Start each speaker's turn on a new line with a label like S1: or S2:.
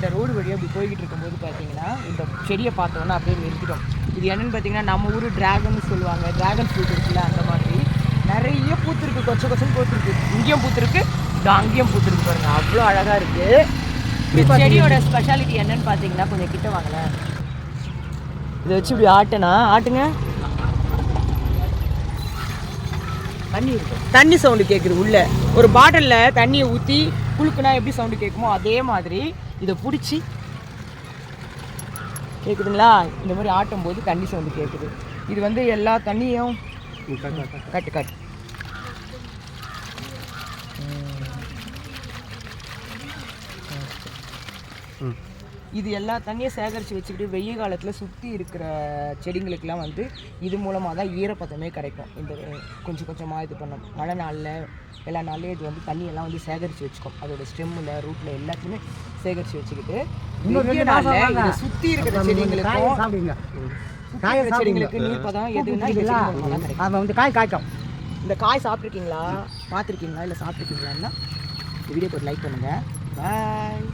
S1: இந்த ரோடு வழியாக இப்படி போய்கிட்டு இருக்கும்போது பார்த்தீங்கன்னா இந்த செடியை பார்த்தோன்னா அப்படியே நிறுத்திட்டோம். இது என்னன்னு பார்த்தீங்கன்னா நம்ம ஊர் டிராகன் சொல்லுவாங்க. டிராகன் ஃப்ரூட் இருக்குல்ல அந்த மாதிரி. நிறைய பூத்துருக்கு. கொச்ச கொச்சன்னு பூத்துருக்கு. இங்கேயும் பூத்துருக்கு. அங்கேயும் பூத்துருக்கு பாருங்க. அவ்வளோ அழகாக இருக்குது செடியோட ஸ்பெஷாலிட்டி என்னன்னு பார்த்தீங்கன்னா கொஞ்சம் கிட்ட வாங்களேன் இதை வச்சு இப்படி ஆட்டுனா ஆட்டுங்க. தண்ணி தண்ணி சவுண்டு கேட்குது உள்ள. ஒரு பாட்டிலில் தண்ணியை ஊற்றி குளுக்குனா எப்படி சவுண்டு கேட்குமோ அதே மாதிரி இதை பிடிச்சி கேட்குதுங்களா இந்த மாதிரி ஆட்டும் போது தண்ணி சவுண்டு கேட்குது இது வந்து எல்லா தண்ணியும் கட்டு கட்டு இது எல்லா தண்ணியும் சேகரித்து வச்சுக்கிட்டு வெய்ய காலத்தில் சுற்றி இருக்கிற செடிங்களுக்கெல்லாம் வந்து இது மூலமாக தான் ஈரப்பதமே கிடைக்கும். இந்த கொஞ்சம் கொஞ்சமாக இது பண்ணும் மழை நாளில் எல்லா நாள்லேயும் இது வந்து தண்ணியெல்லாம் வந்து சேகரித்து வச்சுக்கும். அதோட ஸ்டெம்மில் ரூட்டில் எல்லாத்தையுமே சேகரித்து வச்சுக்கிட்டு இதை சுற்றி இருக்கிற செடிங்களுக்கும் செடிங்களுக்கு நீர் பதம் எதுனா இந்த செடி மூலமாக தான் கிடைக்கும்.
S2: அது வந்து காய் காய்க்கும்.
S1: இந்த காய் சாப்பிட்ருக்கீங்களா பார்த்துருக்கீங்களா? இல்லை சாப்பிட்ருக்கீங்களான்னா வீடியோக்கு ஒரு லைக் பண்ணுங்கள் பாய்